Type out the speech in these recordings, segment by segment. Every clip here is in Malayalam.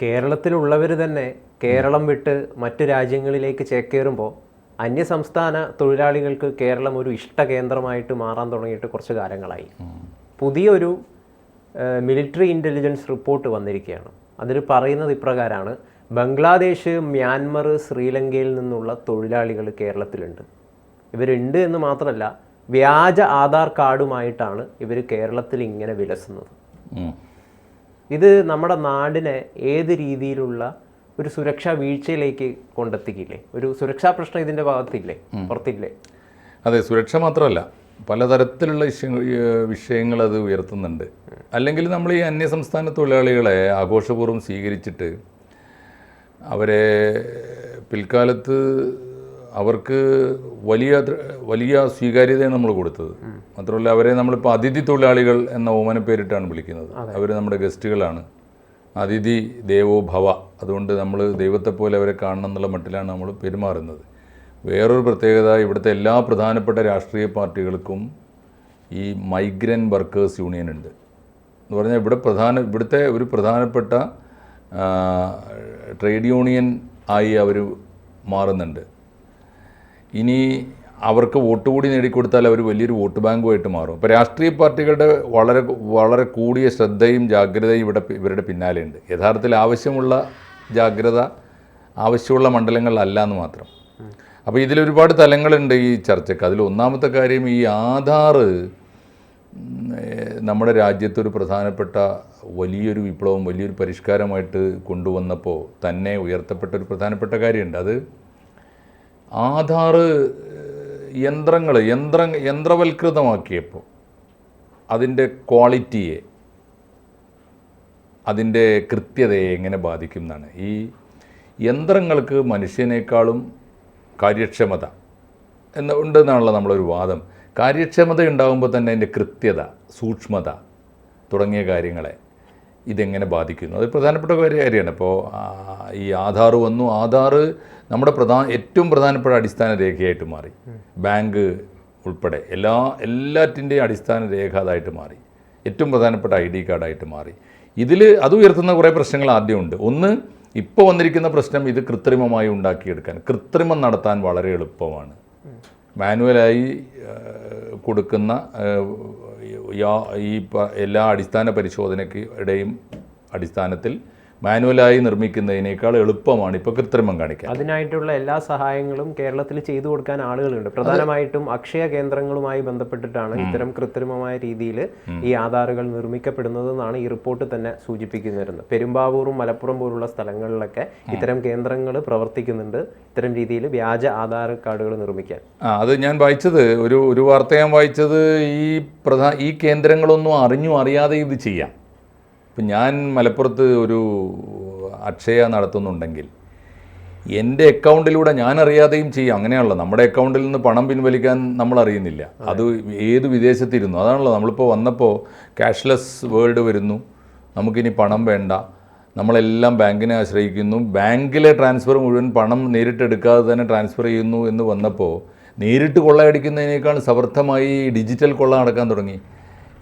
കേരളത്തിലുള്ളവർ തന്നെ കേരളം വിട്ട് മറ്റു രാജ്യങ്ങളിലേക്ക് ചേക്കേറുമ്പോൾ അന്യസംസ്ഥാന തൊഴിലാളികൾക്ക് കേരളം ഒരു ഇഷ്ട കേന്ദ്രമായിട്ട് മാറാൻ തുടങ്ങിയിട്ട് കുറച്ച് കാലങ്ങളായി. പുതിയൊരു മിലിറ്ററി ഇന്റലിജൻസ് റിപ്പോർട്ട് വന്നിരിക്കുകയാണ്. അതിൽ പറയുന്നത് ഇപ്രകാരമാണ് ബംഗ്ലാദേശ് മ്യാൻമർ ശ്രീലങ്കയിൽ നിന്നുള്ള തൊഴിലാളികൾ കേരളത്തിലുണ്ട്. ഇവരുണ്ട് എന്ന് മാത്രമല്ല വ്യാജ ആധാർ കാർഡുമായിട്ടാണ് ഇവർ കേരളത്തിൽ ഇങ്ങനെ വിലസുന്നത്. ഇത് നമ്മുടെ നാടിനെ ഏത് രീതിയിലുള്ള ഒരു സുരക്ഷാ വീഴ്ചയിലേക്ക് കൊണ്ടെത്തിക്കില്ലേ? ഒരു സുരക്ഷാ പ്രശ്നം ഇതിന്റെ ഭാഗത്തില്ലേ? പുറത്തില്ലേ? അതെ സുരക്ഷ മാത്രമല്ല പലതരത്തിലുള്ള വിഷയങ്ങൾ വിഷയങ്ങൾ അത് ഉയർത്തുന്നുണ്ട്. അല്ലെങ്കിൽ നമ്മൾ ഈ അന്യസംസ്ഥാന തൊഴിലാളികളെ ആഘോഷപൂർവം സ്വീകരിച്ചിട്ട് അവരെ പിൽക്കാലത്ത് അവർക്ക് വലിയ വലിയ സ്വീകാര്യതയാണ് നമ്മൾ കൊടുത്തത്. മാത്രമല്ല അവരെ നമ്മളിപ്പോൾ അതിഥി തൊഴിലാളികൾ എന്ന ഓമന പേരിട്ടാണ് വിളിക്കുന്നത്. അവർ നമ്മുടെ ഗസ്റ്റുകളാണ്. അതിഥി ദേവോ ഭവ അതുകൊണ്ട് നമ്മൾ ദൈവത്തെ പോലെ അവരെ കാണണം എന്നുള്ള മട്ടിലാണ് നമ്മൾ പെരുമാറുന്നത്. വേറൊരു പ്രത്യേകത ഇവിടുത്തെ എല്ലാ പ്രധാനപ്പെട്ട രാഷ്ട്രീയ പാർട്ടികൾക്കും ഈ മൈഗ്രന്റ് വർക്കേഴ്സ് യൂണിയൻ ഉണ്ട്. എന്ന് പറഞ്ഞാൽ ഇവിടെ പ്രധാന ഇവിടുത്തെ ഒരു പ്രധാനപ്പെട്ട ട്രേഡ് യൂണിയൻ ആയി അവർ മാറുന്നുണ്ട്. ഇനി അവർക്ക് വോട്ട് കൂടി നേടിക്കൊടുത്താൽ അവർ വലിയൊരു വോട്ട് ബാങ്കുമായിട്ട് മാറും. അപ്പോൾ രാഷ്ട്രീയ പാർട്ടികളുടെ വളരെ വളരെ കൂടിയ ശ്രദ്ധയും ജാഗ്രതയും ഇവിടെ ഇവരുടെ പിന്നാലെയുണ്ട്. യഥാർത്ഥത്തിൽ ആവശ്യമുള്ള ജാഗ്രത ആവശ്യമുള്ള മണ്ഡലങ്ങളിലല്ല എന്ന് മാത്രം. അപ്പോൾ ഇതിലൊരുപാട് തലങ്ങളുണ്ട് ഈ ചർച്ചയ്ക്ക്. അതിൽ ഒന്നാമത്തെ കാര്യം ഈ ആധാർ നമ്മുടെ രാജ്യത്തൊരു പ്രധാനപ്പെട്ട വലിയൊരു വിപ്ലവം വലിയൊരു പരിഷ്കാരമായിട്ട് കൊണ്ടുവന്നപ്പോൾ തന്നെ ഉയർത്തപ്പെട്ട ഒരു പ്രധാനപ്പെട്ട കാര്യമുണ്ട്. അത് ആധാർ യന്ത്രങ്ങൾ യന്ത്ര യന്ത്രവൽകൃതമാക്കിയപ്പോൾ അതിന്റെ ക്വാളിറ്റിയെ അതിന്റെ കൃത്യതയെ എങ്ങനെ ബാധിക്കും എന്നാണ്. ഈ യന്ത്രങ്ങൾക്ക് മനുഷ്യനേക്കാളും കാര്യക്ഷമത എന്ന് ഉണ്ടെന്നാണല്ലോ നമ്മളൊരു വാദം. കാര്യക്ഷമത ഉണ്ടാകുമ്പോൾ തന്നെ അതിന്റെ കൃത്യത സൂക്ഷ്മത തുടങ്ങിയ കാര്യങ്ങളെ ഇതെങ്ങനെ ബാധിക്കുന്നു? അത് പ്രധാനപ്പെട്ട കാര്യമാണ്. ഇപ്പോൾ ഈ ആധാർ വന്നു. ആധാർ നമ്മുടെ പ്രധാന ഏറ്റവും പ്രധാനപ്പെട്ട അടിസ്ഥാന രേഖയായിട്ട് മാറി. ബാങ്ക് ഉൾപ്പെടെ എല്ലാ എല്ലാറ്റിന്റെയും അടിസ്ഥാന രേഖ അതായിട്ട് മാറി. ഏറ്റവും പ്രധാനപ്പെട്ട ഐ ഡി കാർഡായിട്ട് മാറി. ഇതിൽ അത് ഉയർത്തുന്ന കുറേ പ്രശ്നങ്ങൾ ആദ്യമുണ്ട് ഒന്ന് ഇപ്പോൾ വന്നിരിക്കുന്ന പ്രശ്നം ഇത് കൃത്രിമമായി ഉണ്ടാക്കിയെടുക്കാൻ കൃത്രിമം നടത്താൻ വളരെ എളുപ്പമാണ്. മാനുവലായി കൊടുക്കുന്ന ഈ എല്ലാ അടിസ്ഥാന പരിശോധനയ്ക്ക് ഇടയും അടിസ്ഥാനത്തിൽ മാനുവലായി നിർമ്മിക്കുന്നതിനേക്കാൾ എളുപ്പമാണ് ഇപ്പോൾ കൃത്രിമം കാണിക്കാൻ. അതിനായിട്ടുള്ള എല്ലാ സഹായങ്ങളും കേരളത്തിൽ ചെയ്തു കൊടുക്കാൻ ആളുകളുണ്ട്. പ്രധാനമായിട്ടും അക്ഷയ കേന്ദ്രങ്ങളുമായി ബന്ധപ്പെട്ടിട്ടാണ് ഇത്തരം കൃത്രിമമായ രീതിയിൽ ഈ ആധാറുകൾ നിർമ്മിക്കപ്പെടുന്നതെന്നാണ് ഈ റിപ്പോർട്ട് തന്നെ സൂചിപ്പിക്കുന്നിരുന്നത് പെരുമ്പാവൂറും മലപ്പുറം പോലുള്ള സ്ഥലങ്ങളിലൊക്കെ ഇത്തരം കേന്ദ്രങ്ങൾ പ്രവർത്തിക്കുന്നുണ്ട്. ഇത്തരം രീതിയിൽ വ്യാജ ആധാർ കാർഡുകൾ നിർമ്മിക്കാൻ. ആ അത് ഞാൻ വായിച്ചത് ഒരു ഒരു വാർത്ത ഞാൻ വായിച്ചത് ഈ പ്രധാ ഈ കേന്ദ്രങ്ങളൊന്നും അറിഞ്ഞു അറിയാതെ ഇത് ചെയ്യാം. ഇപ്പം ഞാൻ മലപ്പുറത്ത് ഒരു അക്ഷയ നടത്തുന്നുണ്ടെങ്കിൽ എന്റെ അക്കൗണ്ടിലൂടെ ഞാൻ അറിയാതെയും ചെയ്യാം. അങ്ങനെയാണല്ലോ. നമ്മുടെ അക്കൗണ്ടിൽ നിന്ന് പണം പിൻവലിക്കാൻ നമ്മൾ അറിയുന്നില്ല. അത്. ഏത് വിദേശത്തിരുന്നു? അതാണല്ലോ. നമ്മളിപ്പോൾ വന്നപ്പോൾ ക്യാഷ്ലെസ് വേൾഡ് വരുന്നു. നമുക്കിനി പണം വേണ്ട. നമ്മളെല്ലാം ബാങ്കിനെ ആശ്രയിക്കുന്നു. ബാങ്കിലെ ട്രാൻസ്ഫർ മുഴുവൻ പണം നേരിട്ടെടുക്കാതെ തന്നെ ട്രാൻസ്ഫർ ചെയ്യുന്നു എന്ന് വന്നപ്പോൾ നേരിട്ട് കൊള്ളയടിക്കുന്നതിനേക്കാൾ സമർത്ഥമായി ഡിജിറ്റൽ കൊള്ള നടക്കാൻ തുടങ്ങി.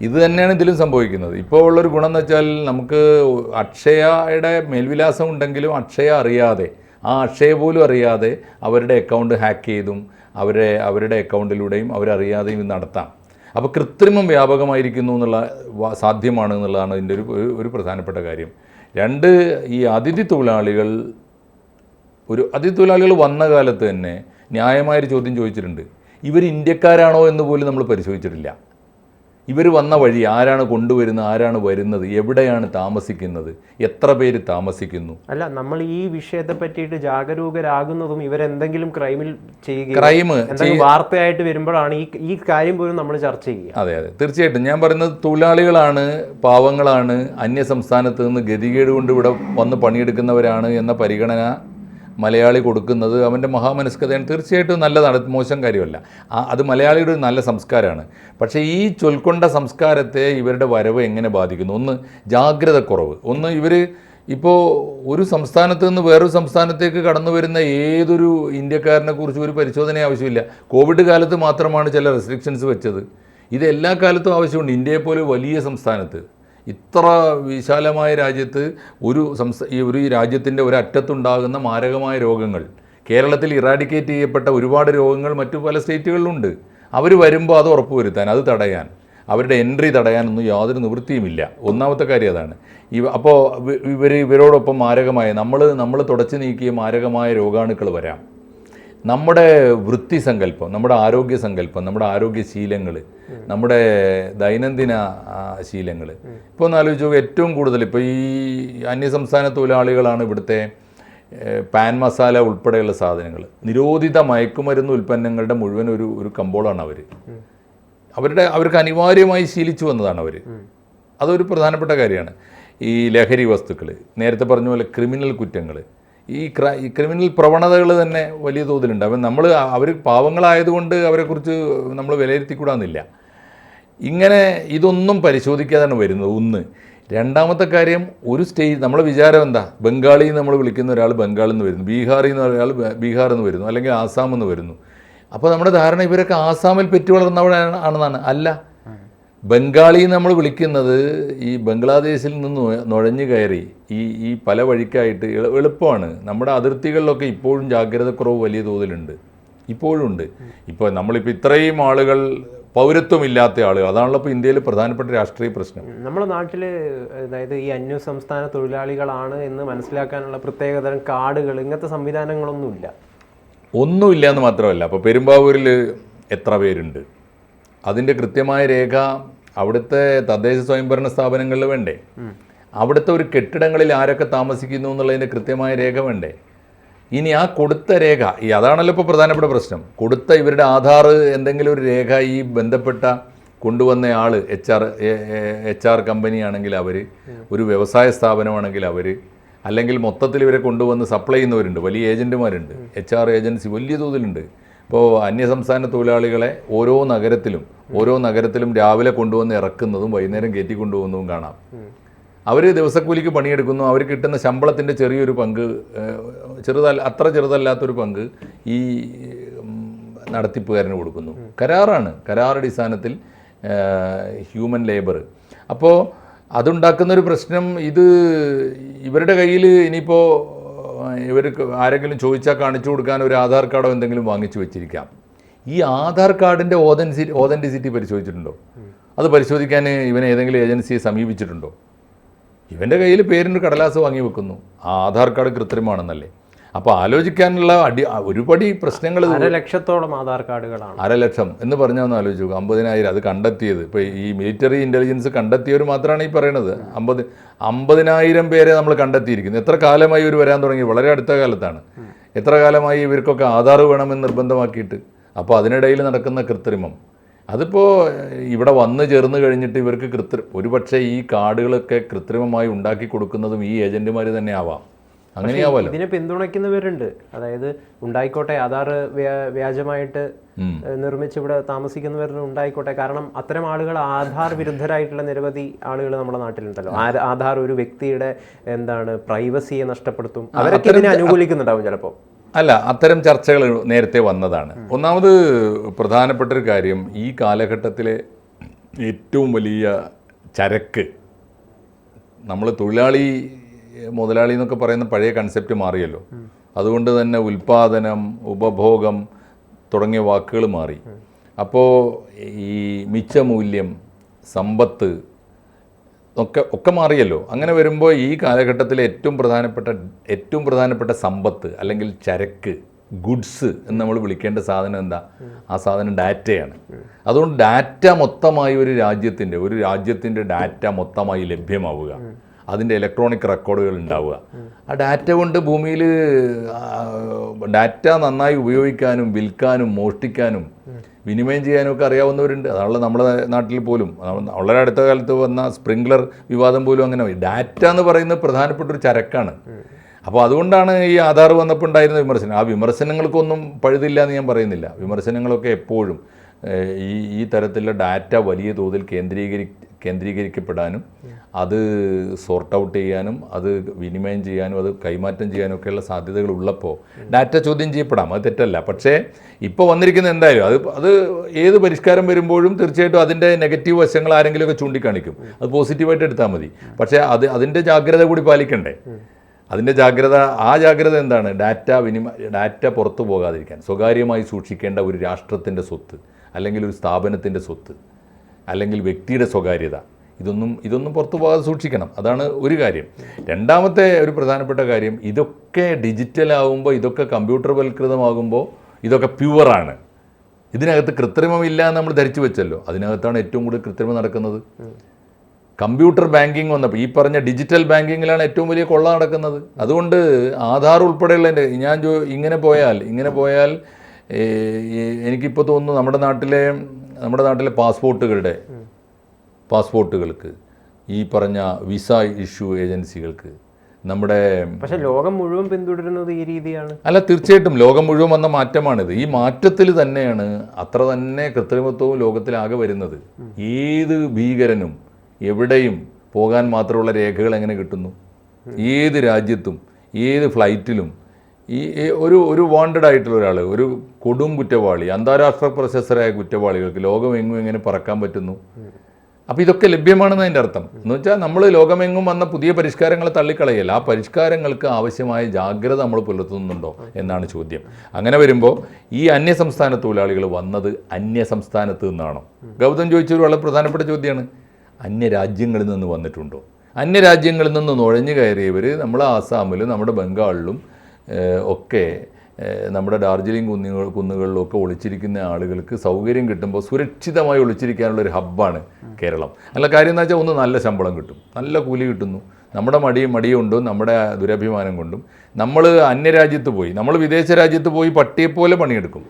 ഇത് തന്നെയാണ് ഇതിലും സംഭവിക്കുന്നത്. ഇപ്പോൾ ഉള്ളൊരു ഗുണം എന്ന് വെച്ചാൽ നമുക്ക് അക്ഷയയുടെ മേൽവിലാസം ഉണ്ടെങ്കിലും അക്ഷയ അറിയാതെ ആ അക്ഷയ പോലും അറിയാതെ അവരുടെ അക്കൗണ്ട് ഹാക്ക് ചെയ്തും അവരെ അവരുടെ അക്കൗണ്ടിലൂടെയും അവരറിയാതെയും ഇത് നടത്താം. അപ്പോൾ കൃത്രിമം വ്യാപകമായിരിക്കുന്നു എന്നുള്ള സാധ്യമാണ് എന്നുള്ളതാണ് ഇതിന്റെ ഒരു ഒരു- പ്രധാനപ്പെട്ട കാര്യം. രണ്ട് ഈ അതിഥി തൊഴിലാളികൾ ഒരു അതിഥി തൊഴിലാളികൾ വന്ന കാലത്ത് തന്നെ ന്യായമായൊരു ചോദ്യം ചോദിച്ചിട്ടുണ്ട്. ഇവർ ഇന്ത്യക്കാരാണോ എന്ന് പോലും നമ്മൾ പരിശോധിച്ചിട്ടില്ല. ഇവർ വന്ന വഴി ആരാണ് കൊണ്ടുവരുന്നത് ആരാണ് വരുന്നത് എവിടെയാണ് താമസിക്കുന്നത് എത്ര പേര് താമസിക്കുന്നു? അല്ല നമ്മൾ ഈ വിഷയത്തെ പറ്റിയിട്ട് ജാഗരൂകരാകുന്നതും ഇവരെന്തെങ്കിലും ക്രൈമിൽ ചെയ്യുക ക്രൈം വാർത്തയായിട്ട് വരുമ്പോഴാണ് ഈ ഈ കാര്യം പോലും നമ്മൾ ചർച്ച ചെയ്യുക. അതെ അതെ. തീർച്ചയായിട്ടും. ഞാൻ പറയുന്നത് തൊഴിലാളികളാണ് പാവങ്ങളാണ് അന്യ സംസ്ഥാനത്ത് നിന്ന് ഗതികേട് കൊണ്ട് ഇവിടെ വന്ന് പണിയെടുക്കുന്നവരാണ് എന്ന പരിഗണന മലയാളി കൊടുക്കുന്നത് അവന്റെ മഹാമനസ്കതയാണ് തീർച്ചയായിട്ടും നല്ലതാണ് മോശം കാര്യമല്ല. അത് മലയാളിയുടെ ഒരു നല്ല സംസ്കാരമാണ്. പക്ഷേ ഈ ചൊൽക്കൊണ്ട സംസ്കാരത്തെ ഇവരുടെ വരവ് എങ്ങനെ ബാധിക്കുന്നു? ഒന്ന് ജാഗ്രത കുറവ് ഒന്ന് ഇവർ ഇപ്പോൾ ഒരു സംസ്ഥാനത്ത് നിന്ന് വേറൊരു സംസ്ഥാനത്തേക്ക് കടന്നു വരുന്ന ഏതൊരു ഇന്ത്യക്കാരനെ കുറിച്ച് ഒരു പരിശോധന ആവശ്യമില്ല. കോവിഡ് കാലത്ത് മാത്രമാണ് ചില റെസ്ട്രിക്ഷൻസ് വെച്ചത്. ഇത് എല്ലാ കാലത്തും ആവശ്യമുണ്ട്. ഇന്ത്യയെപ്പോലെ വലിയ സംസ്ഥാനത്ത്. ഇത്ര വിശാലമായ രാജ്യത്ത് ഒരു സംസ്ഥ ഈ ഒരു ഈ രാജ്യത്തിന്റെ ഒരറ്റത്തുണ്ടാകുന്ന മാരകമായ രോഗങ്ങൾ. കേരളത്തിൽ ഇറാഡിക്കേറ്റ് ചെയ്യപ്പെട്ട ഒരുപാട് രോഗങ്ങൾ മറ്റു പല സ്റ്റേറ്റുകളിലുണ്ട്. അവർ വരുമ്പോൾ അത് ഉറപ്പുവരുത്താൻ അത് തടയാൻ. അവരുടെ എൻട്രി തടയാനൊന്നും യാതൊരു നിവൃത്തിയുമില്ല. ഒന്നാമത്തെ കാര്യം അതാണ്. ഇവ അപ്പോൾ ഇവർ ഇവരോടൊപ്പം മാരകമായ നമ്മൾ നമ്മൾ തുടച്ചു നീക്കിയ മാരകമായ രോഗാണുക്കൾ വരാം. നമ്മുടെ വൃത്തി സങ്കല്പം നമ്മുടെ ആരോഗ്യ സങ്കല്പം നമ്മുടെ ആരോഗ്യശീലങ്ങൾ നമ്മുടെ ദൈനംദിന ശീലങ്ങൾ ഇപ്പോൾ ഒന്ന് ആലോചിച്ച് ഏറ്റവും കൂടുതൽ ഇപ്പോൾ ഈ അന്യസംസ്ഥാന തൊഴിലാളികളാണ് ഇവിടുത്തെ പാൻ മസാല ഉൾപ്പെടെയുള്ള സാധനങ്ങൾ നിരോധിത മയക്കുമരുന്ന് ഉൽപ്പന്നങ്ങളുടെ മുഴുവൻ ഒരു ഒരു കമ്പോളാണ് അവർ അവരുടെ അവർക്ക് അനിവാര്യമായി ശീലിച്ചു വന്നതാണ് അവർ അതൊരു പ്രധാനപ്പെട്ട കാര്യമാണ്. ഈ ലഹരി വസ്തുക്കൾ നേരത്തെ പറഞ്ഞ പോലെ ക്രിമിനൽ കുറ്റങ്ങൾ ഈ ക്ര ഈ ക്രിമിനൽ പ്രവണതകൾ തന്നെ വലിയ തോതിലുണ്ട്. അപ്പം നമ്മൾ അവർ പാവങ്ങളായതുകൊണ്ട് അവരെക്കുറിച്ച് നമ്മൾ വിലയിരുത്തിക്കൂടാന്നില്ല. ഇങ്ങനെ ഇതൊന്നും പരിശോധിക്കാതാണ് വരുന്നത്. ഒന്ന് രണ്ടാമത്തെ കാര്യം ഒരു സ്റ്റേജ് നമ്മളെ വിചാരം എന്താ? ബംഗാളിൽ നിന്ന് നമ്മൾ വിളിക്കുന്ന ഒരാൾ ബംഗാളിൽ നിന്ന് വരുന്നു. ബീഹാറിൽ നിന്ന് ഒരാൾ ബീഹാറിൽ നിന്ന് വരുന്നു. അല്ലെങ്കിൽ ആസാമിൽ നിന്ന് വരുന്നു. അപ്പോൾ നമ്മുടെ ധാരണ ഇവരൊക്കെ ആസാമിൽ പെറ്റു വളർന്നവരാണ് ആണെന്നാണ്. അല്ല ബംഗാളി നമ്മൾ വിളിക്കുന്നത് ഈ ബംഗ്ലാദേശിൽ നിന്ന് നുഴ- നുഴഞ്ഞു കയറി ഈ ഈ പല വഴിക്കായിട്ട് എളുപ്പമാണ്. നമ്മുടെ അതിർത്തികളിലൊക്കെ ഇപ്പോഴും ജാഗ്രതക്കുറവ് വലിയ തോതിലുണ്ട്. ഇപ്പോഴും ഉണ്ട് ഇപ്പോൾ നമ്മളിപ്പോൾ ഇത്രയും ആളുകൾ പൗരത്വമില്ലാത്ത ആളുകൾ അതാണല്ലോ ഇപ്പോൾ ഇന്ത്യയിൽ പ്രധാനപ്പെട്ട രാഷ്ട്രീയ പ്രശ്നം. നമ്മുടെ നാട്ടിൽ അതായത് ഈ അന്യ സംസ്ഥാന തൊഴിലാളികളാണ് എന്ന് മനസ്സിലാക്കാനുള്ള പ്രത്യേകതരം കാർഡുകൾ ഇങ്ങനത്തെ സംവിധാനങ്ങളൊന്നുമില്ല. ഒന്നുമില്ല എന്ന് മാത്രമല്ല. അപ്പോൾ പെരുമ്പാവൂരിൽ എത്ര പേരുണ്ട്? അതിന്റെ കൃത്യമായ രേഖ അവിടുത്തെ തദ്ദേശ സ്വയംഭരണ സ്ഥാപനങ്ങളിൽ വേണ്ടേ? അവിടുത്തെ ഒരു കെട്ടിടങ്ങളിൽ ആരൊക്കെ താമസിക്കുന്നു എന്നുള്ളതിന്റെ കൃത്യമായ രേഖ വേണ്ടേ? ഇനി ആ കൊടുത്ത രേഖ ഈ അതാണല്ലോ ഇപ്പോൾ പ്രധാനപ്പെട്ട പ്രശ്നം. കൊടുത്ത ഇവരുടെ ആധാർ എന്തെങ്കിലും ഒരു രേഖ ഈ ബന്ധപ്പെട്ട കൊണ്ടുവന്ന ആൾ H R H R company ആണെങ്കിൽ അവർ ഒരു വ്യവസായ സ്ഥാപനമാണെങ്കിൽ അവർ അല്ലെങ്കിൽ മൊത്തത്തിൽ ഇവരെ കൊണ്ടുവന്ന് സപ്ലൈ ചെയ്യുന്നവരുണ്ട് വലിയ ഏജന്റുമാരുണ്ട് എച്ച് ആർ ഏജൻസി വലിയ തോതിലുണ്ട്. ഇപ്പോൾ അന്യസംസ്ഥാന തൊഴിലാളികളെ ഓരോ നഗരത്തിലും ഓരോ നഗരത്തിലും രാവിലെ കൊണ്ടുവന്ന് ഇറക്കുന്നതും വൈകുന്നേരം കയറ്റി കൊണ്ടുപോകുന്നതും കാണാം. അവർ ദിവസക്കൂലിക്ക് പണിയെടുക്കുന്നു. അവർ കിട്ടുന്ന ശമ്പളത്തിന്റെ ചെറിയൊരു പങ്ക് ചെറുതല്ല അത്ര ചെറുതല്ലാത്തൊരു പങ്ക് ഈ നടത്തിപ്പുകാരന് കൊടുക്കുന്നു. കരാറാണ്. കരാർ അടിസ്ഥാനത്തിൽ ഹ്യൂമൻ ലേബർ അപ്പോൾ അതുണ്ടാക്കുന്നൊരു പ്രശ്നം ഇത് ഇവരുടെ കയ്യിൽ ഇനിയിപ്പോൾ ഇവർക്ക് ആരെങ്കിലും ചോദിച്ചാൽ കാണിച്ചു കൊടുക്കാൻ ഒരു ആധാർ കാർഡോ എന്തെങ്കിലും വാങ്ങിച്ചു വെച്ചിരിക്കാം. ഈ ആധാർ കാർഡിന്റെ ഓതൻസി ഓതന്റിസിറ്റി പരിശോധിച്ചിട്ടുണ്ടോ? അത് പരിശോധിക്കാൻ ഇവൻ ഏതെങ്കിലും ഏജൻസിയെ സമീപിച്ചിട്ടുണ്ടോ? ഇവന്റെ കയ്യിൽ പേരിന്റെ കടലാസ് വാങ്ങി വെക്കുന്നു. ആധാർ കാർഡ് കൃത്രിമാണെന്നല്ലേ അപ്പോൾ ആലോചിക്കാനുള്ള അടി ഒരുപടി പ്രശ്നങ്ങൾ ലക്ഷത്തോളം ആധാർ കാർഡുകളാണ്. അരലക്ഷം എന്ന് പറഞ്ഞാൽ ഒന്ന് ആലോചിച്ചു. അമ്പതിനായിരം അത് കണ്ടെത്തിയത്. ഇപ്പോൾ ഈ മിലിറ്ററി ഇന്റലിജൻസ് കണ്ടെത്തിയവർ മാത്രമാണ് ഈ പറയണത്. അമ്പത് അമ്പതിനായിരം പേരെ നമ്മൾ കണ്ടെത്തിയിരിക്കുന്നു. എത്ര കാലമായി ഇവർ വരാൻ തുടങ്ങി? വളരെ അടുത്ത കാലത്താണ്. എത്ര കാലമായി ഇവർക്കൊക്കെ ആധാർ വേണമെന്ന് നിർബന്ധമാക്കിയിട്ട്? അപ്പോൾ അതിനിടയിൽ നടക്കുന്ന കൃത്രിമം. അതിപ്പോൾ ഇവിടെ വന്ന് ചേർന്ന് കഴിഞ്ഞിട്ട് ഇവർക്ക് കൃത്രി ഒരുപക്ഷെ ഈ കാർഡുകളൊക്കെ കൃത്രിമമായി ഉണ്ടാക്കി കൊടുക്കുന്നതും ഈ ഏജന്റുമാർ തന്നെ ആവാം. അങ്ങനെയാവാലോ ഇതിനെ പിന്തുണയ്ക്കുന്നവരുണ്ട് അതായത് ഉണ്ടായിക്കോട്ടെ ആധാർ വ്യാ- വ്യാജമായിട്ട് നിർമ്മിച്ച് ഇവിടെ താമസിക്കുന്നവർ ഉണ്ടായിക്കോട്ടെ. കാരണം അത്തരം ആളുകൾ ആധാർ വിരുദ്ധരായിട്ടുള്ള നിരവധി ആളുകൾ നമ്മുടെ നാട്ടിലുണ്ടല്ലോ. ആധാർ ഒരു വ്യക്തിയുടെ എന്താണ് പ്രൈവസിയെ നഷ്ടപ്പെടുത്തും. അവരൊക്കെ ഇതിനെ അനുകൂലിക്കുന്നുണ്ടാവും ചിലപ്പോൾ അല്ല അത്തരം ചർച്ചകൾ നേരത്തെ വന്നതാണ്. ഒന്നാമത് പ്രധാനപ്പെട്ട ഒരു കാര്യം ഈ കാലഘട്ടത്തിലെ ഏറ്റവും വലിയ ചരക്ക് നമ്മൾ തൊഴിലാളി മുതലാളി എന്നൊക്കെ പറയുന്ന പഴയ കൺസെപ്റ്റ് മാറിയല്ലോ. അതുകൊണ്ട് തന്നെ ഉൽപാദനം ഉപഭോഗം തുടങ്ങിയ വാക്കുകൾ മാറി. അപ്പോൾ ഈ മിച്ചമൂല്യം സമ്പത്ത് ഒക്കെ ഒക്കെ മാറിയല്ലോ. അങ്ങനെ വരുമ്പോൾ ഈ കാലഘട്ടത്തിലെ ഏറ്റവും പ്രധാനപ്പെട്ട ഏറ്റവും പ്രധാനപ്പെട്ട സമ്പത്ത് അല്ലെങ്കിൽ ചരക്ക് ഗുഡ്സ് എന്ന് നമ്മൾ വിളിക്കേണ്ട സാധനം എന്താ? ആ സാധനം ഡാറ്റയാണ്. അതുകൊണ്ട് ഡാറ്റ മൊത്തമായി ഒരു രാജ്യത്തിന്റെ ഒരു രാജ്യത്തിന്റെ ഡാറ്റ മൊത്തമായി ലഭ്യമാവുക. അതിന്റെ ഇലക്ട്രോണിക് റെക്കോർഡുകൾ ഉണ്ടാവുക. ആ ഡാറ്റ കൊണ്ട് ഭൂമിയിൽ ഡാറ്റ നന്നായി ഉപയോഗിക്കാനും വിൽക്കാനും മോഷ്ടിക്കാനും വിനിമയം ചെയ്യാനും ഒക്കെ അറിയാവുന്നവരുണ്ട്. അതാണല്ലോ നമ്മുടെ നാട്ടിൽ പോലും. വളരെ അടുത്ത കാലത്ത് വന്ന സ്പ്രിംഗ്ലർ വിവാദം പോലും അങ്ങനെ ഡാറ്റ എന്ന് പറയുന്നത് പ്രധാനപ്പെട്ട ഒരു ചരക്കാണ്. അപ്പോൾ അതുകൊണ്ടാണ് ഈ ആധാർ വന്നപ്പോൾ ഉണ്ടായിരുന്ന വിമർശനം. ആ വിമർശനങ്ങൾക്കൊന്നും പഴുതില്ല എന്ന് ഞാൻ പറയുന്നില്ല. വിമർശനങ്ങളൊക്കെ എപ്പോഴും ഈ ഈ തരത്തിലുള്ള ഡാറ്റ വലിയ തോതിൽ കേന്ദ്രീകരി കേന്ദ്രീകരിക്കപ്പെടാനും അത് സോർട്ട് ഔട്ട് ചെയ്യാനും അത് വിനിമയം ചെയ്യാനും അത് കൈമാറ്റം ചെയ്യാനും ഒക്കെയുള്ള സാധ്യതകൾ ഉള്ളപ്പോൾ ഡാറ്റ ചോദ്യം ചെയ്യപ്പെടാം. അത് തെറ്റല്ല. പക്ഷേ ഇപ്പോൾ വന്നിരിക്കുന്നത് എന്തായാലും അത് അത് ഏത് പരിഷ്കാരം വരുമ്പോഴും തീർച്ചയായിട്ടും അതിന്റെ നെഗറ്റീവ് വശങ്ങൾ ആരെങ്കിലുമൊക്കെ ചൂണ്ടിക്കാണിക്കും. അത് പോസിറ്റീവായിട്ട് എടുത്താൽ മതി. പക്ഷേ അത് അതിന്റെ ജാഗ്രത കൂടി പാലിക്കണ്ടേ? അതിന്റെ ജാഗ്രത ആ ജാഗ്രത എന്താണ്? ഡാറ്റ വിനിമ ഡാറ്റ പുറത്തു പോകാതിരിക്കാൻ സ്വകാര്യമായി സൂക്ഷിക്കേണ്ട ഒരു രാഷ്ട്രത്തിന്റെ സ്വത്ത് അല്ലെങ്കിൽ ഒരു സ്ഥാപനത്തിന്റെ സ്വത്ത്. അല്ലെങ്കിൽ വ്യക്തിയുടെ സ്വകാര്യത. ഇതൊന്നും ഇതൊന്നും പുറത്തു പോകാതെ സൂക്ഷിക്കണം. അതാണ് ഒരു കാര്യം. രണ്ടാമത്തെ ഒരു പ്രധാനപ്പെട്ട കാര്യം ഇതൊക്കെ ഡിജിറ്റലാകുമ്പോൾ ഇതൊക്കെ കമ്പ്യൂട്ടർവൽകൃതമാകുമ്പോൾ ഇതൊക്കെ പ്യുവറാണ്. ഇതിനകത്ത് കൃത്രിമമില്ല എന്ന് നമ്മൾ ധരിച്ചു വെച്ചല്ലോ. അതിനകത്താണ് ഏറ്റവും കൂടുതൽ കൃത്രിമം നടക്കുന്നത്. കമ്പ്യൂട്ടർ ബാങ്കിങ് വന്നപ്പോൾ ഈ പറഞ്ഞ ഡിജിറ്റൽ ബാങ്കിങ്ങിലാണ് ഏറ്റവും വലിയ കൊള്ള നടക്കുന്നത്. അതുകൊണ്ട് ആധാർ ഉൾപ്പെടെയുള്ള എന്റെ ഞാൻ ഇങ്ങനെ പോയാൽ ഇങ്ങനെ പോയാൽ എനിക്കിപ്പോൾ തോന്നുന്നു നമ്മുടെ നാട്ടിലെ നമ്മുടെ നാട്ടിലെ പാസ്പോർട്ടുകളുടെ പാസ്പോർട്ടുകൾക്ക് ഈ പറഞ്ഞ വിസ ഇഷ്യൂ ഏജൻസികൾക്ക് നമ്മുടെ പക്ഷേ ലോകം മുഴുവൻ പിന്തുടരുന്നത് ഈ രീതിയാണ്. അല്ല തീർച്ചയായിട്ടും ലോകം മുഴുവൻ വന്ന മാറ്റമാണിത്. ഈ മാറ്റത്തിൽ തന്നെയാണ് അത്ര തന്നെ കൃത്രിമത്വവും ലോകത്തിലാകെ വരുന്നത്. ഏത് ഭീകരനും എവിടെയും പോകാൻ മാത്രമുള്ള രേഖകൾ എങ്ങനെ കിട്ടുന്നു? ഏത് രാജ്യത്തും ഏത് ഫ്ലൈറ്റിലും ഈ ഒരു ഒരു വാണ്ടഡ് ആയിട്ടുള്ള ഒരാൾ ഒരു കൊടും കുറ്റവാളി അന്താരാഷ്ട്ര പ്രശസ്തരായ കുറ്റവാളികൾക്ക് ലോകമെങ്ങും എങ്ങനെ പറക്കാൻ പറ്റുന്നു. അപ്പോൾ ഇതൊക്കെ ലഭ്യമാണെന്ന് അതിന്റെ അർത്ഥം. എന്ന് വെച്ചാൽ നമ്മൾ ലോകമെങ്ങും വന്ന പുതിയ പരിഷ്കാരങ്ങളെ തള്ളിക്കളയല്ല ആ പരിഷ്കാരങ്ങൾക്ക് ആവശ്യമായ ജാഗ്രത നമ്മൾ പുലർത്തുന്നുണ്ടോ എന്നാണ് ചോദ്യം. അങ്ങനെ വരുമ്പോൾ ഈ അന്യസംസ്ഥാന തൊഴിലാളികൾ വന്നത് അന്യസംസ്ഥാനത്ത് നിന്നാണോ? ഗൗതം ചോദിച്ചൊരു വളരെ പ്രധാനപ്പെട്ട ചോദ്യമാണ് അന്യരാജ്യങ്ങളിൽ നിന്ന് വന്നിട്ടുണ്ടോ? അന്യരാജ്യങ്ങളിൽ നിന്ന് നുഴഞ്ഞു കയറിയവർ നമ്മൾ ആസാമിലും നമ്മുടെ ബംഗാളിലും ഒക്കെ നമ്മുടെ ഡാർജിലിംഗ് കുന്നുകൾ കുന്നുകളിലൊക്കെ ഒളിച്ചിരിക്കുന്ന ആളുകൾക്ക് സൗകര്യം കിട്ടുമ്പോൾ സുരക്ഷിതമായി ഒളിച്ചിരിക്കാനുള്ള ഒരു ഹബ്ബാണ് കേരളം. നല്ല കാര്യം എന്ന് വെച്ചാൽ ഒന്ന് നല്ല ശമ്പളം കിട്ടും. നല്ല കൂലി കിട്ടുന്നു. നമ്മുടെ മടി മടി കൊണ്ടും നമ്മുടെ ദുരഭിമാനം കൊണ്ടും. നമ്മൾ അന്യരാജ്യത്ത് പോയി നമ്മൾ വിദേശ രാജ്യത്ത് പോയി പട്ടിയെപ്പോലെ പണിയെടുക്കും.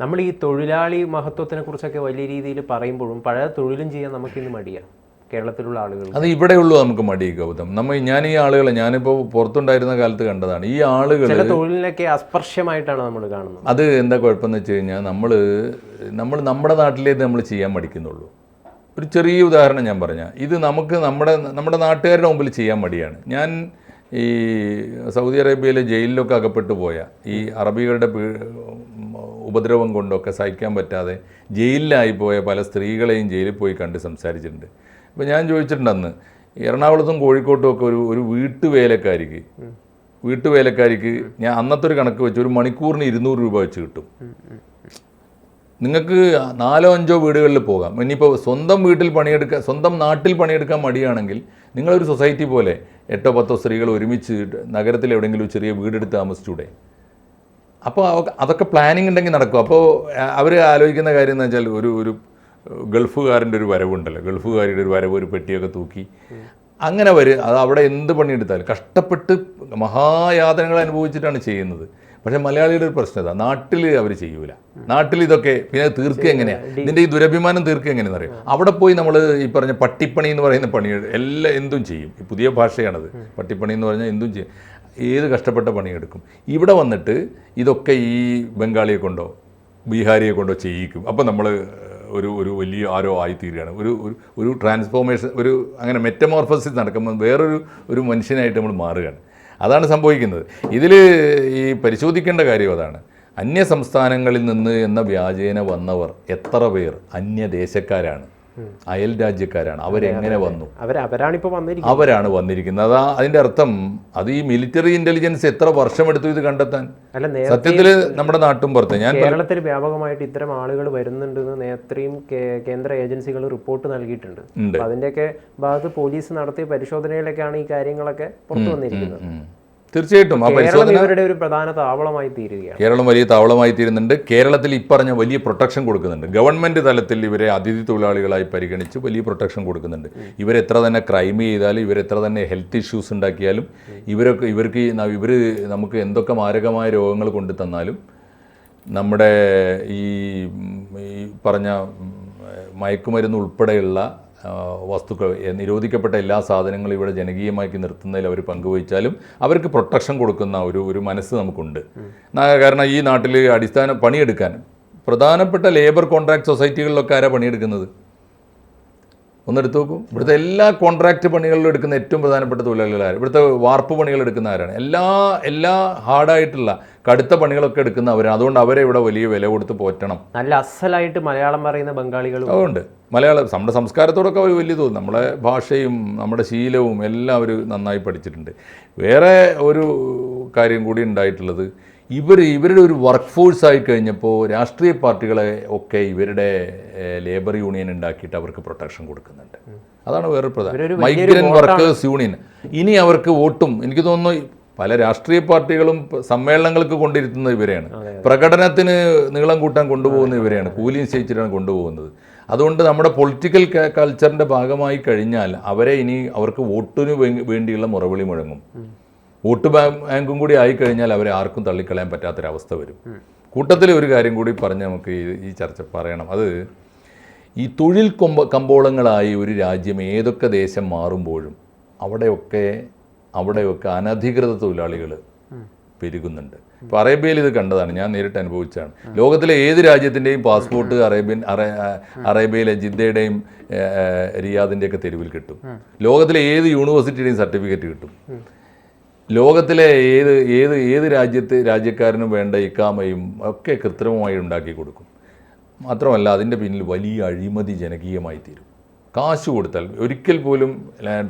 നമ്മൾ ഈ തൊഴിലാളി മഹത്വത്തിനെ കുറിച്ചൊക്കെ വലിയ രീതിയിൽ പറയുമ്പോഴും പഴയ തൊഴിലും ചെയ്യാൻ നമുക്കിന്ന് മടിയാണ് കേരളത്തിലുള്ള ആളുകൾ. അത് ഇവിടെയുള്ളൂ നമുക്ക് മടി ഗൗതം. നമ്മൾ ഞാൻ ഈ ആളുകളെ ഞാനിപ്പോൾ പുറത്തുണ്ടായിരുന്ന കാലത്ത് കണ്ടതാണ്. ഈ ആളുകൾ ചില തൊഴിലിനൊക്കെ അസ്പർശ്യമായിട്ടാണ് നമ്മൾ കാണുന്നത്. അത് എന്താ കുഴപ്പമെന്ന് വെച്ച് കഴിഞ്ഞാൽ നമ്മൾ നമ്മൾ നമ്മുടെ നാട്ടിലേത് നമ്മൾ ചെയ്യാൻ മടിക്കുന്നുള്ളൂ. ഒരു ചെറിയ ഉദാഹരണം ഞാൻ പറഞ്ഞാൽ ഇത് നമുക്ക് നമ്മുടെ നമ്മുടെ നാട്ടുകാരുടെ മുമ്പിൽ ചെയ്യാൻ മടിയാണ്. ഞാൻ ഈ സൗദി അറേബ്യയിലെ ജയിലിലൊക്കെ അകപ്പെട്ടു പോയ ഈ അറബികളുടെ ഉപദ്രവം കൊണ്ടൊക്കെ സഹിക്കാൻ പറ്റാതെ ജയിലിലായി പോയ പല സ്ത്രീകളെയും ജയിലിൽ പോയി കണ്ട് സംസാരിച്ചിട്ടുണ്ട്. അപ്പോൾ ഞാൻ ചോദിച്ചിട്ടുണ്ട് അന്ന് എറണാകുളത്തും കോഴിക്കോട്ടും ഒക്കെ ഒരു ഒരു വീട്ടുവേലക്കാരിക്ക് വീട്ടുവേലക്കാരിക്ക് ഞാൻ അന്നത്തെ ഒരു കണക്ക് വെച്ച് ഒരു മണിക്കൂറിന് ഇരുന്നൂറ് രൂപ വെച്ച് കിട്ടും. നിങ്ങൾക്ക് നാലോ അഞ്ചോ വീടുകളിൽ പോകാം. ഇനിയിപ്പോൾ സ്വന്തം വീട്ടിൽ പണിയെടുക്കാൻ സ്വന്തം നാട്ടിൽ പണിയെടുക്കാൻ മടിയാണെങ്കിൽ നിങ്ങളൊരു സൊസൈറ്റി പോലെ എട്ടോ പത്തോ സ്ത്രീകൾ ഒരുമിച്ച് നഗരത്തിൽ എവിടെയെങ്കിലും ചെറിയ വീടെടുത്ത് താമസിച്ചൂടെ? അപ്പോൾ അതൊക്കെ പ്ലാനിങ് ഉണ്ടെങ്കിൽ നടക്കും. അപ്പോൾ അവർ ആലോചിക്കുന്ന കാര്യം എന്ന് വെച്ചാൽ ഒരു ഒരു ഗൾഫുകാരന്റെ ഒരു വരവുണ്ടല്ലോ. ഗൾഫുകാരിയുടെ ഒരു വരവ് ഒരു പെട്ടിയൊക്കെ തൂക്കി. അങ്ങനെ വരും അത് അവിടെ എന്ത് പണിയെടുത്താലും കഷ്ടപ്പെട്ട് മഹായാതനകൾ അനുഭവിച്ചിട്ടാണ് ചെയ്യുന്നത്. പക്ഷേ മലയാളിയുടെ ഒരു പ്രശ്നം ഇതാ നാട്ടിൽ അവർ ചെയ്യൂല. നാട്ടിൽ ഇതൊക്കെ പിന്നെ തീർക്കുക എങ്ങനെയാണ് ഇതിന്റെ ഈ ദുരഭിമാനം തീർക്കുക എങ്ങനെയെന്ന് അറിയാം? അവിടെ പോയി നമ്മൾ ഈ പറഞ്ഞ പട്ടിപ്പണി എന്ന് പറയുന്ന പണി എല്ലാം എന്തും ചെയ്യും. പുതിയ ഭാഷയാണത്. പട്ടിപ്പണി എന്ന് പറഞ്ഞാൽ എന്തും ചെയ്യും. ഏത് കഷ്ടപ്പെട്ട പണിയെടുക്കും. ഇവിടെ വന്നിട്ട് ഇതൊക്കെ ഈ ബംഗാളിയെ കൊണ്ടോ ബീഹാരിയെ കൊണ്ടോ ചെയ്യിക്കും. അപ്പോൾ നമ്മൾ ഒരു ഒരു വലിയ ആരോ ആയിത്തീരുകയാണ്. ഒരു ഒരു ട്രാൻസ്ഫോർമേഷൻ ഒരു അങ്ങനെ മെറ്റമോർഫസിസ് നടക്കുമ്പോൾ വേറൊരു ഒരു മനുഷ്യനായിട്ട് നമ്മൾ മാറുകയാണ്. അതാണ് സംഭവിക്കുന്നത്. ഇതിൽ ഈ പരിശോധിക്കേണ്ട കാര്യം അതാണ്. അന്യ സംസ്ഥാനങ്ങളിൽ നിന്ന് എന്ന വ്യാജേന വന്നവർ എത്ര പേർ? അന്യദേശക്കാരാണ്. അയൽ രാജ്യക്കാരാണ്. അവരെങ്ങനെ വന്നു? അവരാണ് വന്നിരിക്കുന്നത്. അതാ അതിന്റെ അർത്ഥം. അത് ഈ മിലിറ്ററി ഇന്റലിജൻസ് എത്ര വർഷം എടുത്തു ഇത് കണ്ടെത്താൻ? സത്യത്തിൽ സത്യത്തിൽ നമ്മുടെ നാട്ടും പുറത്ത്. ഞാൻ കേരളത്തിൽ വ്യാപകമായിട്ട് ഇത്തരം ആളുകൾ വരുന്നുണ്ടെന്ന് നേത്രയും കേന്ദ്ര ഏജൻസികൾ റിപ്പോർട്ട് നൽകിയിട്ടുണ്ട്. അതിന്റെയൊക്കെ ഭാഗത്ത് പോലീസ് നടത്തിയ പരിശോധനയിലൊക്കെയാണ് ഈ കാര്യങ്ങളൊക്കെ പുറത്തു വന്നിരിക്കുന്നത്. തീർച്ചയായിട്ടും. ആ പരിശോധന ഇവരുടെ ഒരു പ്രധാന താവളമായി തീരുകയാണ്. കേരളം വലിയ താവളമായി തീരുന്നുണ്ട്. കേരളത്തിൽ ഇപ്പറഞ്ഞ വലിയ പ്രൊട്ടക്ഷൻ കൊടുക്കുന്നുണ്ട്. ഗവൺമെന്റ് തലത്തിൽ ഇവരെ അതിഥി തൊഴിലാളികളായി പരിഗണിച്ച് വലിയ പ്രൊട്ടക്ഷൻ കൊടുക്കുന്നുണ്ട്. ഇവരെത്ര തന്നെ ക്രൈം ചെയ്താലും ഇവരെത്ര തന്നെ ഹെൽത്ത് ഇഷ്യൂസ് ഉണ്ടാക്കിയാലും ഇവരൊക്കെ ഇവർക്ക് ഇവർ നമുക്ക് എന്തൊക്കെ മാരകമായ രോഗങ്ങൾ കൊണ്ടു തന്നാലും നമ്മുടെ ഈ പറഞ്ഞ മയക്കുമരുന്ന് ഉൾപ്പെടെയുള്ള വസ്തുക്കൾ നിരോധിക്കപ്പെട്ട എല്ലാ സാധനങ്ങളും ഇവിടെ ജനകീയമാക്കി നിർത്തുന്നതിൽ അവർ പങ്കുവഹിച്ചാലും അവർക്ക് പ്രൊട്ടക്ഷൻ കൊടുക്കുന്ന ഒരു ഒരു മനസ്സ് നമുക്കുണ്ട്. കാരണം ഈ നാട്ടിൽ അടിസ്ഥാന പണിയെടുക്കാൻ പ്രധാനപ്പെട്ട ലേബർ കോൺട്രാക്ട് സൊസൈറ്റികളിലൊക്കെ ആരാ പണിയെടുക്കുന്നത്? ഒന്നെടുത്ത് നോക്കൂ. ഇവിടുത്തെ എല്ലാ കോൺട്രാക്ട് പണികളിലും എടുക്കുന്ന ഏറ്റവും പ്രധാനപ്പെട്ട തൊഴിലാളികളാണ് ഇവിടുത്തെ വാർപ്പ് പണികൾ എടുക്കുന്ന ആരാണ്? എല്ലാ എല്ലാ ഹാർഡായിട്ടുള്ള കടുത്ത പണികളൊക്കെ എടുക്കുന്നവരാണ് അതുകൊണ്ട് അവരെ ഇവിടെ വലിയ വില കൊടുത്ത് പോറ്റണം. നല്ല അസലായിട്ട് മലയാളം പറയുന്ന ബംഗാളികളും അതുകൊണ്ട് മലയാളം നമ്മുടെ സംസ്കാരത്തോടൊക്കെ അവർ വലിയ തോന്നും. നമ്മളെ ഭാഷയും നമ്മുടെ ശീലവും എല്ലാം അവർ നന്നായി പഠിച്ചിട്ടുണ്ട്. വേറെ ഒരു കാര്യം കൂടി ഉണ്ടായിട്ടുള്ളത് ഇവർ ഇവരുടെ ഒരു വർക്ക് ഫോഴ്സ് ആയി കഴിഞ്ഞപ്പോൾ രാഷ്ട്രീയ പാർട്ടികളെ ഒക്കെ ഇവരുടെ ലേബർ യൂണിയൻ ഉണ്ടാക്കിയിട്ട് അവർക്ക് പ്രൊട്ടക്ഷൻ കൊടുക്കുന്നുണ്ട്. അതാണ് വേറൊരു ഇവരൊരു പ്രധാനം മൈഗ്രന്റ് വർക്കേഴ്സ് യൂണിയൻ ഇനി അവർക്ക് വോട്ടും എനിക്ക് തോന്നുന്നു പല രാഷ്ട്രീയ പാർട്ടികളും സമ്മേളനങ്ങൾക്ക് കൊണ്ടിരുത്തുന്നത് ഇവരെയാണ്. പ്രകടനത്തിന് നീളം കൂട്ടാൻ കൊണ്ടുപോകുന്ന ഇവരെയാണ്. കൂലി നിശ്ചയിച്ചിട്ടാണ് കൊണ്ടുപോകുന്നത്. അതുകൊണ്ട് നമ്മുടെ പൊളിറ്റിക്കൽ കൾച്ചറിന്റെ ഭാഗമായി കഴിഞ്ഞാൽ അവരെ ഇനി അവർക്ക് വോട്ടിന് വേണ്ടിയുള്ള മുറവിളി മുഴങ്ങും. വോട്ട് ബാങ്കും കൂടി ആയിക്കഴിഞ്ഞാൽ അവരെ ആർക്കും തള്ളിക്കളയാൻ പറ്റാത്തൊരവസ്ഥ വരും. കൂട്ടത്തിൽ ഒരു കാര്യം കൂടി പറഞ്ഞ് നമുക്ക് ഈ ചർച്ച പറയണം. അത് ഈ തൊഴിൽ കൊമ്പ കമ്പോളങ്ങളായി ഒരു രാജ്യം ഏതൊക്കെ ദേശം മാറുമ്പോഴും അവിടെയൊക്കെ അവിടെയൊക്കെ അനധികൃത തൊഴിലാളികൾ പെരുകുന്നുണ്ട്. ഇപ്പോൾ അറേബ്യയിൽ ഇത് കണ്ടതാണ്. ഞാൻ നേരിട്ട് അനുഭവിച്ചാണ് ലോകത്തിലെ ഏത് രാജ്യത്തിന്റെയും പാസ്പോർട്ട് അറേബ്യൻ അറേ അറേബ്യയിലെ ജിദ്ദയുടെയും റിയാദിന്റെയൊക്കെ തെരുവിൽ കിട്ടും. ലോകത്തിലെ ഏത് യൂണിവേഴ്സിറ്റിയുടെയും സർട്ടിഫിക്കറ്റ് കിട്ടും. ലോകത്തിലെ ഏത് ഏത് ഏത് രാജ്യത്ത് രാജ്യക്കാരനും വേണ്ട ഇക്കാമയും ഒക്കെ കൃത്രിമമായി ഉണ്ടാക്കി കൊടുക്കും. മാത്രമല്ല അതിന്റെ പിന്നിൽ വലിയ അഴിമതി ജനകീയമായി തീരും. കാശ് കൊടുത്താൽ ഒരിക്കൽ പോലും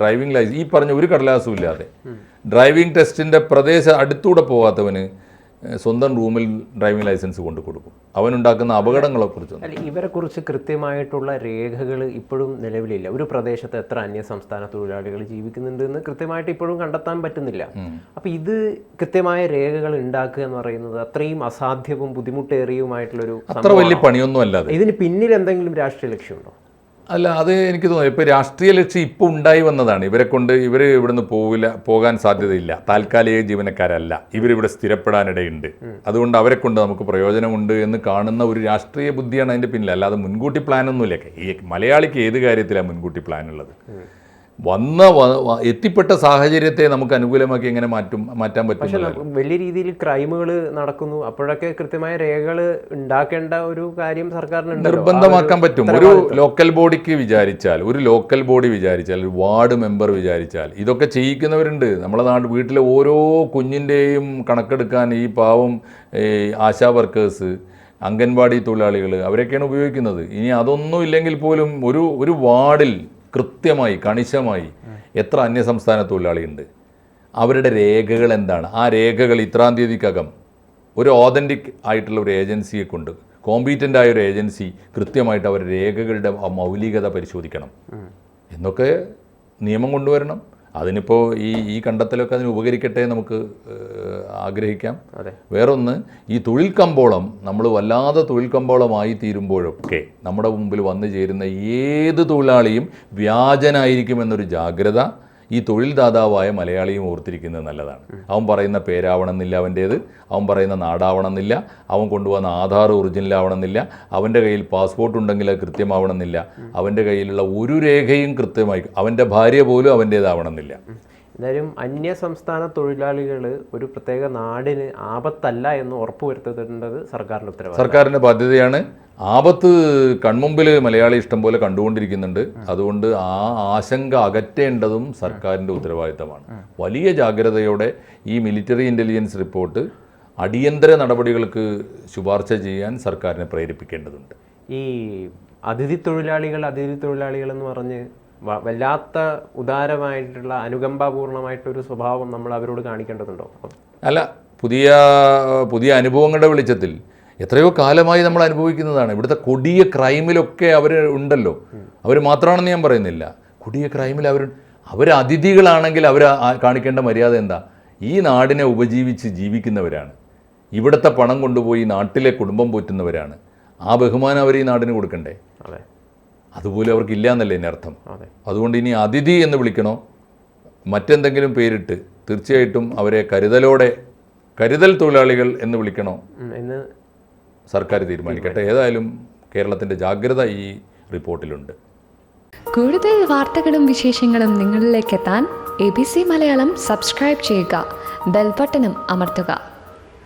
ഡ്രൈവിംഗ് ലൈസൻസ് ഈ പറഞ്ഞ ഒരു കടലാസും ഇല്ലാതെ. ഡ്രൈവിംഗ് ടെസ്റ്റിന്റെ പ്രദേശം അടുത്തൂടെ പോകാത്തവന് സ്വന്തം റൂമിൽ ഡ്രൈവിംഗ് ലൈസൻസ് കൊണ്ടു കൊടുക്കും. അവനുണ്ടാക്കുന്ന അപകടങ്ങളെ കുറിച്ച് ഇവരെ കുറിച്ച് കൃത്യമായിട്ടുള്ള രേഖകൾ ഇപ്പോഴും നിലവിലില്ല. ഒരു പ്രദേശത്ത് എത്ര അന്യ സംസ്ഥാന തൊഴിലാളികൾ ജീവിക്കുന്നുണ്ട് എന്ന് കൃത്യമായിട്ട് ഇപ്പോഴും കണ്ടെത്താൻ പറ്റുന്നില്ല. അപ്പൊ ഇത് കൃത്യമായ രേഖകൾ ഉണ്ടാക്കുക എന്ന് പറയുന്നത് അത്രയും അസാധ്യവും ബുദ്ധിമുട്ടേറിയതുമായിട്ടുള്ളൊരു അത്ര വലിയ പണിയൊന്നും അല്ലാതെ. ഇതിന് പിന്നിൽ എന്തെങ്കിലും രാഷ്ട്രീയ ലക്ഷ്യമുണ്ടോ? അല്ല അത് എനിക്ക് തോന്നുന്നു. ഇപ്പോൾ രാഷ്ട്രീയ ലക്ഷ്യം ഇപ്പോൾ ഉണ്ടായി വന്നതാണ്. ഇവരെ കൊണ്ട് ഇവർ ഇവിടുന്ന് പോവില്ല പോകാൻ സാധ്യതയില്ല. താൽക്കാലിക ജീവനക്കാരല്ല. ഇവരിവിടെ സ്ഥിരപ്പെടാനിടയുണ്ട്. അതുകൊണ്ട് അവരെ കൊണ്ട് നമുക്ക് പ്രയോജനമുണ്ട് എന്ന് കാണുന്ന ഒരു രാഷ്ട്രീയ ബുദ്ധിയാണ് അതിന്റെ പിന്നിൽ. അല്ലാതെ മുൻകൂട്ടി പ്ലാനൊന്നുമില്ല. ഈ മലയാളിക്ക് ഏത് കാര്യത്തിലാണ് മുൻകൂട്ടി പ്ലാൻ ഉള്ളത് വന്ന എത്തിപ്പെട്ട സാഹചര്യത്തെ നമുക്ക് അനുകൂലമാക്കി എങ്ങനെ മാറ്റും മാറ്റാൻ പറ്റും പക്ഷേ വലിയ രീതിയിൽ ക്രൈമുകൾ നടക്കുന്നു. അപ്പോഴൊക്കെ കൃത്യമായ രേഖകൾ ഉണ്ടാക്കേണ്ട ഒരു കാര്യം സർക്കാരിന് നിർബന്ധമാക്കാൻ പറ്റും. ഒരു ലോക്കൽ ബോഡിക്ക് വിചാരിച്ചാൽ ഒരു ലോക്കൽ ബോഡി വിചാരിച്ചാൽ ഒരു വാർഡ് മെമ്പർ വിചാരിച്ചാൽ ഇതൊക്കെ ചെയ്യിക്കുന്നവരുണ്ട്. നമ്മളെ നാട് വീട്ടിലെ ഓരോ കുഞ്ഞിന്റെയും കണക്കെടുക്കാൻ ഈ പാവം ആശാ വർക്കേഴ്സ് അംഗൻവാടി തൊഴിലാളികൾ അവരൊക്കെയാണ് ഉപയോഗിക്കുന്നത്. ഇനി അതൊന്നും ഇല്ലെങ്കിൽ പോലും ഒരു ഒരു വാർഡിൽ കൃത്യമായി കണിശമായി എത്ര അന്യസംസ്ഥാന തൊഴിലാളിയുണ്ട്. അവരുടെ രേഖകൾ എന്താണ്? ആ രേഖകൾ ഇത്രാം തീയതിക്കകം ഒരു ഓതന്റിക് ആയിട്ടുള്ള ഒരു ഏജൻസിയെ കൊണ്ട് കോമ്പീറ്റന്റ് ആയ ഒരു ഏജൻസി കൃത്യമായിട്ട് അവരുടെ രേഖകളുടെ ആ മൗലികത പരിശോധിക്കണം. എന്നൊക്കെ നിയമം കൊണ്ടുവരണം. അതിനിപ്പോൾ ഈ ഈ കണ്ടെത്തലൊക്കെ അതിന് ഉപകരിക്കട്ടെ നമുക്ക് ആഗ്രഹിക്കാം. വേറൊന്ന് ഈ തൊഴിൽ കമ്പോളം നമ്മൾ വല്ലാതെ തൊഴിൽ കമ്പോളമായി തീരുമ്പോഴൊക്കെ നമ്മുടെ മുമ്പിൽ വന്നു ചേരുന്ന ഏത് തൊഴിലാളിയും വ്യാജനായിരിക്കുമെന്നൊരു ജാഗ്രത ഈ തൊഴിൽദാതാവായ മലയാളിയും ഓർത്തിരിക്കുന്നത് നല്ലതാണ്. അവൻ പറയുന്ന പേരാവണമെന്നില്ല അവന്റേത് അവൻ പറയുന്ന നാടാവണമെന്നില്ല അവൻ കൊണ്ടുവന്ന ആധാർ ഒറിജിനൽ ആവണമെന്നില്ല അവന്റെ കയ്യിൽ പാസ്പോർട്ട് ഉണ്ടെങ്കിൽ അത് കൃത്യമാവണമെന്നില്ല അവന്റെ കയ്യിലുള്ള ഒരു രേഖയും കൃത്യമായി അവന്റെ ഭാര്യ പോലും അവന്റേതാവണമെന്നില്ല. എന്തായാലും അന്യ സംസ്ഥാന തൊഴിലാളികൾ ഒരു പ്രത്യേക നാടിന് ആപത്തല്ല എന്ന് ഉറപ്പുവരുത്തേണ്ടത് സർക്കാരിന്റെ ഉത്തരവ് സർക്കാരിന്റെ ബാധ്യതയാണ്. ആപത്ത് കൺമുമ്പിൽ മലയാളി ഇഷ്ടം പോലെ കണ്ടുകൊണ്ടിരിക്കുന്നുണ്ട്. അതുകൊണ്ട് ആ ആശങ്ക അകറ്റേണ്ടതും സർക്കാരിന്റെ ഉത്തരവാദിത്തമാണ്. വലിയ ജാഗ്രതയോടെ ഈ മിലിറ്ററി ഇന്റലിജൻസ് റിപ്പോർട്ട് അടിയന്തര നടപടികൾക്ക് ശുപാർശ ചെയ്യാൻ സർക്കാരിനെ പ്രേരിപ്പിക്കേണ്ടതുണ്ട്. ഈ അതിഥി തൊഴിലാളികൾ അതിഥി തൊഴിലാളികൾ എന്ന് പറഞ്ഞ് വല്ലാത്ത ഉദാരമായിട്ടുള്ള അനുകമ്പാപൂർണമായിട്ടൊരു സ്വഭാവം നമ്മൾ അവരോട് കാണിക്കേണ്ടതുണ്ടോ? അല്ല പുതിയ പുതിയ അനുഭവങ്ങളുടെ വെളിച്ചത്തിൽ എത്രയോ കാലമായി നമ്മൾ അനുഭവിക്കുന്നതാണ്. ഇവിടുത്തെ കൊടിയ ക്രൈമിലൊക്കെ അവർ ഉണ്ടല്ലോ. അവർ മാത്രമാണെന്ന് ഞാൻ പറയുന്നില്ല. കൊടിയ ക്രൈമിൽ അവർ അവർ അതിഥികളാണെങ്കിൽ അവർ കാണിക്കേണ്ട മര്യാദ എന്താ? ഈ നാടിനെ ഉപജീവിച്ച് ജീവിക്കുന്നവരാണ്. ഇവിടുത്തെ പണം കൊണ്ടുപോയി നാട്ടിലെ കുടുംബം പോറ്റുന്നവരാണ്. ആ ബഹുമാനം അവർ ഈ നാടിന് കൊടുക്കണ്ടേ? അതുപോലെ അവർക്കില്ല എന്നല്ലേ എന്റെ അർത്ഥം. അതുകൊണ്ട് ഇനി അതിഥി എന്ന് വിളിക്കണോ? മറ്റെന്തെങ്കിലും പേരിട്ട് തീർച്ചയായിട്ടും അവരെ കരുതലോടെ കരുതൽ തൊഴിലാളികൾ എന്ന് വിളിക്കണോ? എന്ന് സർക്കാർ തീരുമാനിക്കട്ടെ. ഏതായാലും കേരളത്തിന്റെ ജാഗ്രത ഈ റിപ്പോർട്ടിലുണ്ട്. കൂടുതൽ വാർത്തകളും വിശേഷങ്ങളും നിങ്ങളിലേക്ക് എത്താൻ A B C Malayalam subscribe ചെയ്യുക. ബെൽബട്ടനും അമർത്തുക.